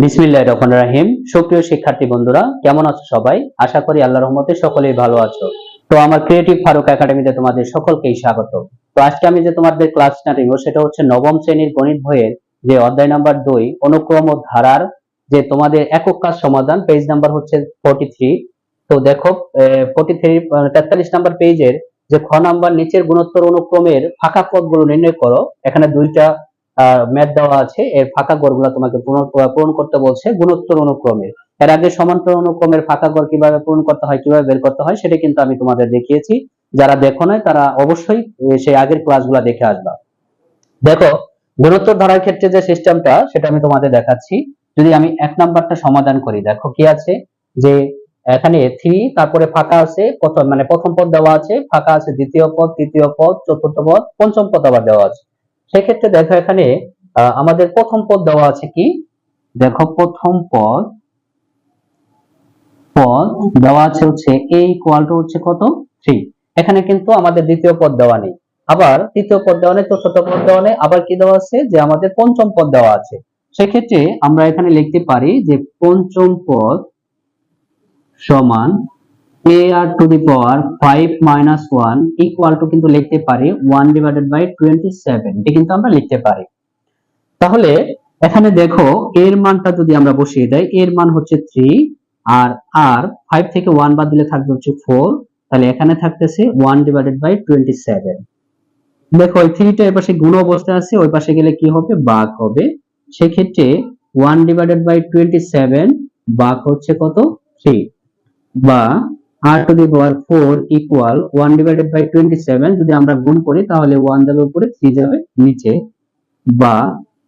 বিসমিল্লাহির রহমানির রহিম। সুপ্রিয় শিক্ষার্থী বন্ধুরা, কেমন আছো সবাই? আশা করি আল্লাহর রহমতে সকলেই ভালো আছো। তো আমার ক্রিয়েটিভ ফারুক একাডেমিতে তোমাদের সকলকেই স্বাগত। তো আজকে আমি যে তোমাদের ক্লাসটা নিব, সেটা হচ্ছে নবম শ্রেণির গণিত বইয়ের যে অধ্যায় নাম্বার দুই, অনুক্রম ও ধারার যে তোমাদের একক কাজ সমাধান পেজ নাম্বার হচ্ছে ফোর্টি থ্রি তো দেখো ফোর্টি থ্রি তেতাল্লিশ নাম্বার পেজের যে খ নাম্বার নিচের গুণোত্তর অনুক্রমের ফাঁকা পদগুলো নির্ণয় করো। এখানে দুইটা ম্যাথ দেওয়া আছে। এর ফাঁকা ঘরগুলো তোমাকে পূরণ করতে বলছে গুণোত্তর অনুক্রমে। এর আগে সমান্তর অনুক্রমের ফাঁকা ঘর কীভাবে পূরণ করতে হয়, কীভাবে বের করতে হয়, সেটা কিন্তু আমি তোমাদের দেখিয়েছি। যারা দেখো নাই, তারা অবশ্যই সেই আগের ক্লাসগুলো দেখে আসবা। দেখো, গুণোত্তর ধরার ক্ষেত্রে যে সিস্টেমটা, সেটা আমি তোমাদের দেখাচ্ছি। যদি আমি এক নাম্বারটা সমাধান করি, দেখো কি আছে? যে এখানে থ্রি তারপরে ফাঁকা আছে, প্রথম মানে প্রথম পদ দেওয়া আছে, ফাঁকা আছে দ্বিতীয় পদ, তৃতীয় পদ, চতুর্থ পদ, পঞ্চম পদ আবার দেওয়া আছে। সেক্ষেত্রে দেখো এখানে আমাদের প্রথম পদ দেওয়া আছে কি? দেখো প্রথম পদ পদ দেওয়া আছে হচ্ছে a ইকুয়াল টু হচ্ছে কত? থ্রি এখানে কিন্তু আমাদের দ্বিতীয় পদ দেওয়া নেই। আবার তৃতীয় পদ দেওয়া নেই, চতুর্থ পদ দেওয়া নেই, আবার কি দেওয়া আছে? যে আমাদের পঞ্চম পদ দেওয়া আছে। সেক্ষেত্রে আমরা এখানে লিখতে পারি যে পঞ্চম পদ সমান a r to the power five minus one equal to কিন্তু লিখতে পারি one divided by twenty seven কিন্তু আমরা লিখতে পারি। তাহলে এখানে দেখো এর মানটা যদি আমরা বসিয়ে দেই, এর মান হচ্ছে থ্রি আর আর ফাইভ থেকে ওয়ান বাদ দিলে থাকবে হচ্ছে ফোর তাহলে এখানে থাকতেছে one divided by twenty seven দেখো ওই থ্রিটা এর পাশে গুণ অবস্থায় আছে, ওই পাশে গেলে কি হবে? বাঘ হবে। সেক্ষেত্রে one divided by twenty seven বাঘ হচ্ছে কত? থ্রি বা r to the power four equal one divided by twenty seven যদি আমরা গুণ করি, তাহলে ওয়ান যাবে উপরে থ্রি যাবে নিচে। বা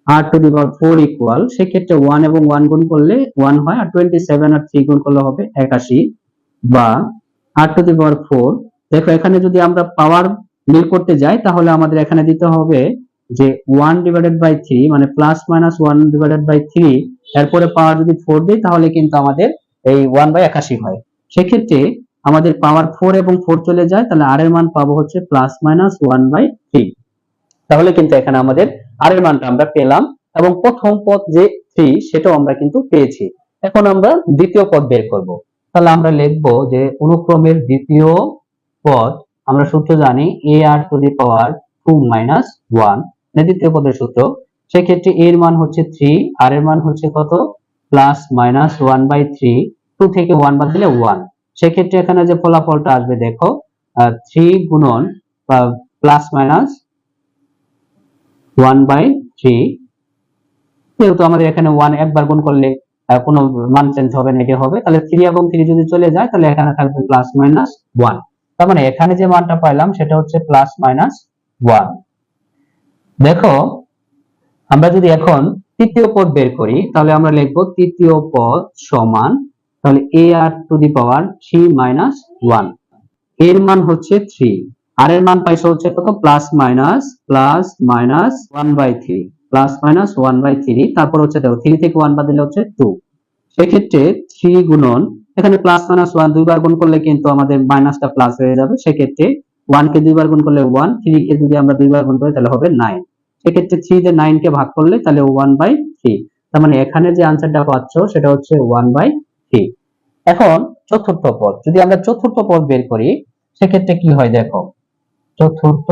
r to the power four equal সেক্ষেত্রে ওয়ান এবং ওয়ান গুণ করলে ওয়ান হয়, আর টোয়েন্টি সেভেন আর থ্রি গুণ করলে হবে একাশি। বা r to the power four দেখো এখানে যদি আমরা পাওয়ার বের করতে যাই, তাহলে আমাদের এখানে দিতে হবে যে ওয়ান ডিভাইডেড বাই থ্রি মানে plus minus one divided by three এরপরে পাওয়ার যদি ফোর দিই, তাহলে কিন্তু আমাদের এই ওয়ান বাই একাশি হয়। সেক্ষেত্রে আমাদের পাওয়ার ফোর এবং ফোর চলে যায়, তাহলে আর এর মান পাবো হচ্ছে plus minus one by three তাহলে কিন্তু এখানে আমাদের আর এর মানটা আমরা পেলাম, এবং প্রথম পদ যে থ্রি সেটাও আমরা কিন্তু পেয়েছি। এখন আমরা দ্বিতীয় পদ বের করব। তাহলে আমরা লিখব যে অনুক্রমের দ্বিতীয় পদ, আমরা সূত্র জানি a r to the power two minus one দ্বিতীয় পদের সূত্র। সেক্ষেত্রে এর মান হচ্ছে থ্রি আর এর মান হচ্ছে কত? Plus minus one by three two থেকে ওয়ান বাদ দিলে ওয়ান সেক্ষেত্রে এখানে যে ফলাফলটা আসবে, দেখো থ্রি গুণন plus minus one by three যেহেতু আমাদের এখানে ওয়ান একবার গুণ করলে কোনো মান চেঞ্জ হবে না এটা হবে। তাহলে থ্রি এবং থ্রি যদি চলে যায়, তাহলে এখানে থাকবে প্লাস মাইনাস ওয়ান তার মানে এখানে যে মানটা পাইলাম, সেটা হচ্ছে প্লাস মাইনাস ওয়ান দেখো, আমরা যদি এখন তৃতীয় পদ বের করি, তাহলে আমরা লিখব তৃতীয় পদ সমান তাহলে a r to the power three minus ওয়ানের মান হচ্ছে থ্রি আর এর মান পাইছো হচ্ছে কত? Plus minus plus minus one by three plus minus one by three তারপর হচ্ছে দেখো থ্রি থেকে ওয়ান বাদ দিলে হচ্ছে টু সেক্ষেত্রে থ্রি গুণন, এখানে প্লাস মাইনাস ওয়ান দুইবার গুণ করলে কিন্তু আমাদের মাইনাসটা প্লাস হয়ে যাবে। সেক্ষেত্রে ওয়ান কে দুইবার গুণ করলে ওয়ান থ্রি কে যদি আমরা দুইবার গুণ করি তাহলে হবে নাইন সেক্ষেত্রে থ্রি যে নাইন কে ভাগ করলে তাহলে ওয়ান বাই থ্রি তার মানে এখানে যে আনসারটা পাচ্ছ সেটা হচ্ছে ওয়ান বাই এখন চতুর্থ পদ। যদি আমরা চতুর্থ পদ বের করি, সেক্ষেত্রে কি হয় দেখো? চতুর্থ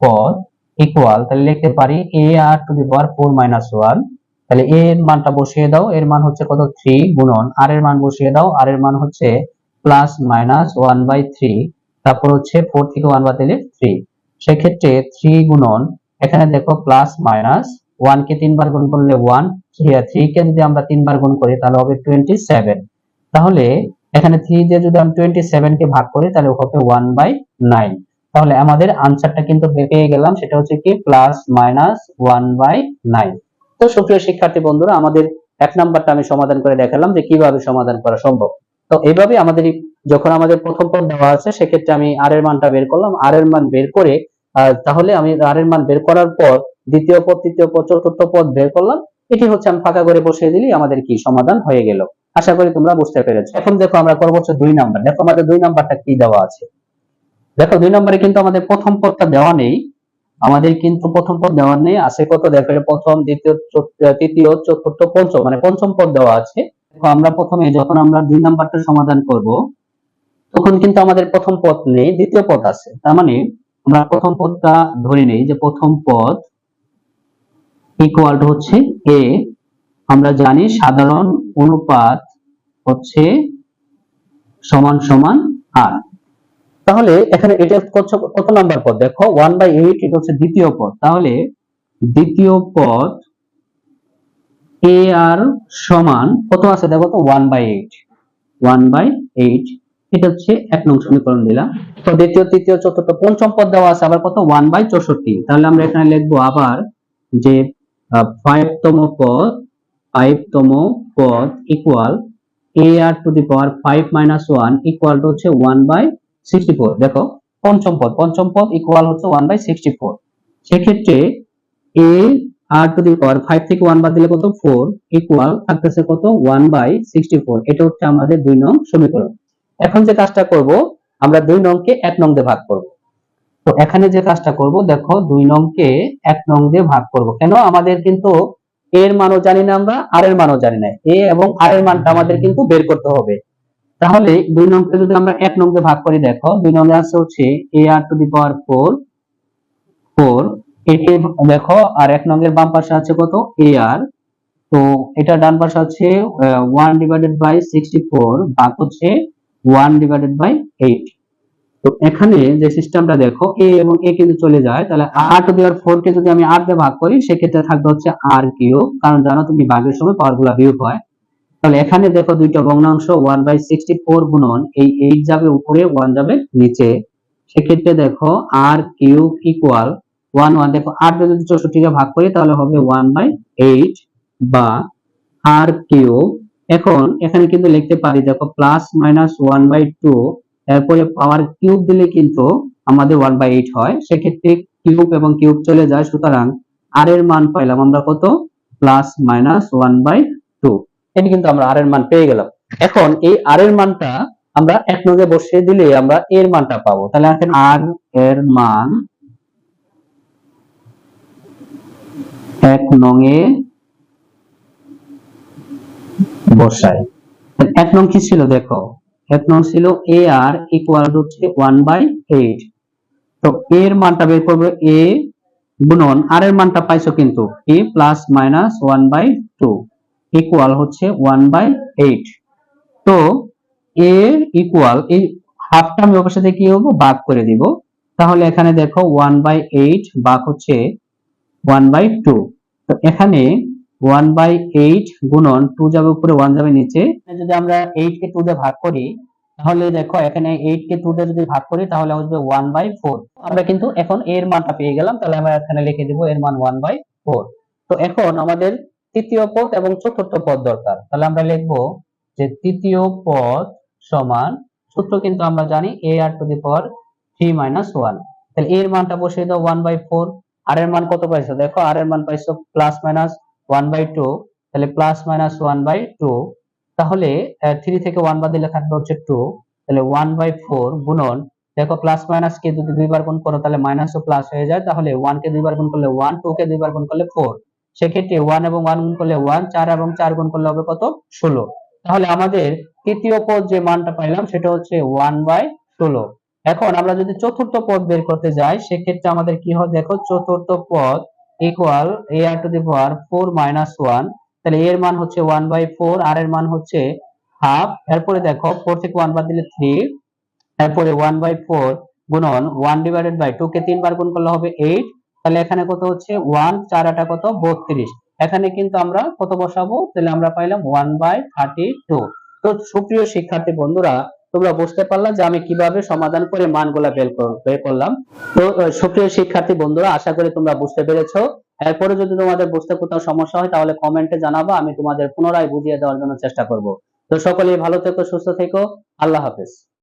পদ ইকুয়াল তাহলে লিখতে পারি a r to the power four minus one তাহলে এ এর মানটা বসিয়ে দাও, এর মান হচ্ছে কত? থ্রি গুণন। আর এর মান বসিয়ে দাও আর এর মান হচ্ছে plus minus one by three তারপর হচ্ছে ফোর থেকে ওয়ান বাদ দিলে থ্রি সেক্ষেত্রে থ্রি গুণন, এখানে দেখো প্লাস মাইনাস ওয়ান কে তিনবার গুণ করলে ওয়ান থ্রি কে যদি আমরা তিনবার গুণ করি, তাহলে হবে টোয়েন্টি সেভেন তাহলে এখানে থ্রি দিয়ে যদি আমি টোয়েন্টি কে ভাগ করি, তাহলে হবে ওয়ান বাই নাইন তাহলে আমাদের আনসারটা কিন্তু পেয়ে গেলাম, সেটা হচ্ছে কি plus minus one by nine তো সুপ্রিয় শিক্ষার্থী বন্ধুরা, আমাদের এক নাম্বারটা আমি সমাধান করে দেখালাম যে কীভাবে সমাধান করা সম্ভব। তো এইভাবে আমাদের যখন আমাদের প্রথম পদ দেওয়া আছে, সেক্ষেত্রে আমি আর এর মানটা বের করলাম। আর এর মান বের করে তাহলে আমি আর এর মান বের করার পর দ্বিতীয় পদ, তৃতীয় পদ, চতুর্থ পদ বের করলাম। এটি হচ্ছে আমি ফাঁকা করে বসিয়ে দিলেই আমাদের কি সমাধান হয়ে গেল। আশা করি তোমরা বুঝতে পেরেছ। এখন দেখো আমরা করব হচ্ছে দুই নাম্বার। দেখো আমাদের দুই নাম্বারটা কি দেওয়া আছে? দেখো দুই নম্বরে কিন্তু আমাদের প্রথম পদটা দেওয়া নেই। আমাদের কিন্তু প্রথম পদ দেওয়া নেই। আছে কত? দেখো প্রথম, দ্বিতীয় তৃতীয়, চতুর্থ, পঞ্চম। মানে পঞ্চম পদ দেওয়া আছে। দেখো আমরা প্রথমে যখন আমরা দুই নাম্বারটা সমাধান করব, তখন কিন্তু আমাদের প্রথম পদ নেই, দ্বিতীয় পদ আছে। তার মানে আমরা প্রথম পদটা ধরে নেই যে প্রথম পদ ইকুয়াল হচ্ছে এ আমরা জানি সাধারণ অনুপাত হচ্ছে সমান সমান আর তাহলে এখানে এটা কত নাম্বার পদ? দেখো ওয়ান বাই এইট এটা হচ্ছে দ্বিতীয় পদ। তাহলে দ্বিতীয় পদ এ আর সমান, কত আছে দেখো তো? One by eight one by eight এটা হচ্ছে এক নং সমীকরণ দিলাম। তো দ্বিতীয়, তৃতীয়, চতুর্থ, পঞ্চম পদ দেওয়া আছে, আবার কত? ওয়ান বাই চৌষট্টি। তাহলে আমরা এখানে লিখব আবার যে ফাইভ তম পদ ফাইভ তম পদ equal a to the power five minus one equal to হচ্ছে ওয়ান বাই সিক্সটি ফোর দেখো, পঞ্চম পদ পঞ্চম পদ ইকুয়াল হচ্ছে ওয়ান বাই সিক্সটি ফোর সেক্ষেত্রে a to the power five থেকে ওয়ান বাদ দিলে কত? ফোর ইকুয়াল থাকতেছে কত? ওয়ান বাই সিক্সটি ফোর এটা হচ্ছে আমাদের দুই নং সমীকরণ। এখন যে কাজটা করব, আমরা দুই নংকে এক নং দিয়ে ভাগ করব। তো এখানে যে কাজটা করব, দেখো, দুই নংকে এক নং দিয়ে ভাগ করব। কেন? আমাদের কিন্তু এর মানও জানি না আমরা, আর এর মানও জানি না। এ এবং আর এর মানটা আমাদের কিন্তু বের করতে হবে। তাহলে দুই নংকে যদি আমরা এক নং দিয়ে ভাগ করি, দেখো, দুই নং আছে হচ্ছে a r to the power four four একে দেখো, আর এক নংয়ের বাম পাশে আছে কত? এ আর। তো এটা ডান পাশে আছে one divided by sixty four ভাগ হচ্ছে ওয়ান ডিভাইডেড বাই এইট তো এখানে যে সিস্টেমটা দেখো এ এবং এ কিন্তু চলে যায়, তাহলে আর টু দি পাওয়ার ফোর কে যদি আমি আর দিয়ে ভাগ করি, সেক্ষেত্রে থাকবে হচ্ছে আর কিউ কারণ জানো তুমি ভাগের সময় পাওয়ারগুলা বিয়োগ হয়। তাহলে এখানে দেখো দুইটা ভগ্নাংশ ওয়ান বাই সিক্সটি ফোর গুণন, এই এইট যাবে উপরে ওয়ান যাবে নিচে। সেক্ষেত্রে দেখো r cube equal one one দেখো দিয়ে যদি চৌষট্টিকে ভাগ করি, তাহলে হবে ওয়ান বাই এইট বা আর কিউব। এখন এখানে কিন্তু লিখতে পারি, দেখো plus minus one by two এরপরে পাওয়ার কিউব দিলে কিন্তু আমাদের ওয়ান বাই এইট হয়। সেক্ষেত্রে কিউব এবং কিউব চলে যায়। সুতরাং আর এর মান পাইলাম আমরা কত? Plus minus one by two এটা কিন্তু আমরা আর এর মান পেয়ে গেলাম। এখন এই আর এর মানটা আমরা এক নগে বসিয়ে দিলে আমরা এর মানটা পাবো। তাহলে এখন আর এর মান এক নঙে বসাই। এক নং কি ছিল দেখো? এক নং ছিল এ আর ইকুয়াল হচ্ছে ওয়ান বাই এইট তো এর মানটা বের করবে এ গুণন আর এর মানটা পাইছো কিন্তু a plus minus one by two equal হচ্ছে ওয়ান বাই এইট তো এ ইকুয়াল এই হাফটা আমি ওর সাথে কি হব ভাগ করে দিব। তাহলে এখানে দেখো ওয়ান বাই এইট ভাগ হচ্ছে ওয়ান বাই টু তো এখানে ওয়ান বাই এইট গুণন টু যাবে উপরে ওয়ান যাবে নিচে। যদি আমরা এইট কে টু ভাগ করি, তাহলে দেখো এখানে এইট কে টু যদি ভাগ করি, তাহলে আসবে ওয়ান বাই ফোর আমরা কিন্তু এখন এর মানটা পেয়ে গেলাম, তাহলে আমরা এখানে লিখে দিব এর মান ওয়ান বাই ফোর তো এখন আমাদের তৃতীয় পদ এবং চতুর্থ পদ দরকার। তাহলে আমরা লিখব যে তৃতীয় পদ সমান সূত্র কিন্তু আমরা জানি a r to the power three minus one তাহলে এর মানটা বসিয়ে দাও ওয়ান বাই ফোর আর এর মান কত পাইছো? দেখো আর এর মান পাইছো plus minus one by two তাহলে plus minus one by two তাহলে থ্রি থেকে ওয়ান বাদ দিলে থাকবে হচ্ছে টু তাহলে ওয়ান বাই ফোর গুণন, দেখো প্লাস মাইনাস কে যদি দুইবার গুণ করো, তাহলে মাইনাস ও প্লাস হয়ে যায়, তাহলে ওয়ান কে দুইবার গুণ করলে ওয়ান টু কে দুইবার গুণ করলে ফোর সেক্ষেত্রে ওয়ান এবং ওয়ান গুণ করলে ওয়ান চার এবং চার গুণ করলে হবে কত? ষোলো। তাহলে আমাদের তৃতীয় পদ যে মানটা পাইলাম, সেটা হচ্ছে ওয়ান বাই ষোলো। এখন আমরা যদি চতুর্থ পদ বের করতে যাই, সেক্ষেত্রে আমাদের কি হয়? দেখো, চতুর্থ পদ equal a r to the power four minus one তাহলে এর মান হচ্ছে ওয়ান বাই ফোর আর এর মান হচ্ছে হাফ এরপরে দেখো ফোর থেকে ওয়ান বাদ দিলে থ্রি এরপরে ওয়ান বাই ফোর গুণন ওয়ান ডিভাইডেড বাই টু কে তিনবার গুণ করলে হবে এইট তাহলে এখানে কত হচ্ছে ওয়ান চার আটা কত বত্রিশ, এখানে কিন্তু আমরা কত বসাবো? তাহলে আমরা পাইলাম ওয়ান বাই থার্টি টু তো সুপ্রিয় শিক্ষার্থী বন্ধুরা তোমরা বুঝতে পারলা যে আমি কীভাবে সমাধান করে মানগুলা বের কর- বের করলাম। তো সক্রিয় শিক্ষার্থী বন্ধুরা, আশা করি তোমরা বুঝতে পেরেছ। এরপরে যদি তোমাদের বুঝতে কোথাও সমস্যা হয়, তাহলে কমেন্টে জানাব, আমি তোমাদের পুনরায় বুঝিয়ে দেওয়ার জন্য চেষ্টা করব। তো সকলেই ভালো থেকো, সুস্থ থেকো। আল্লাহ হাফেজ।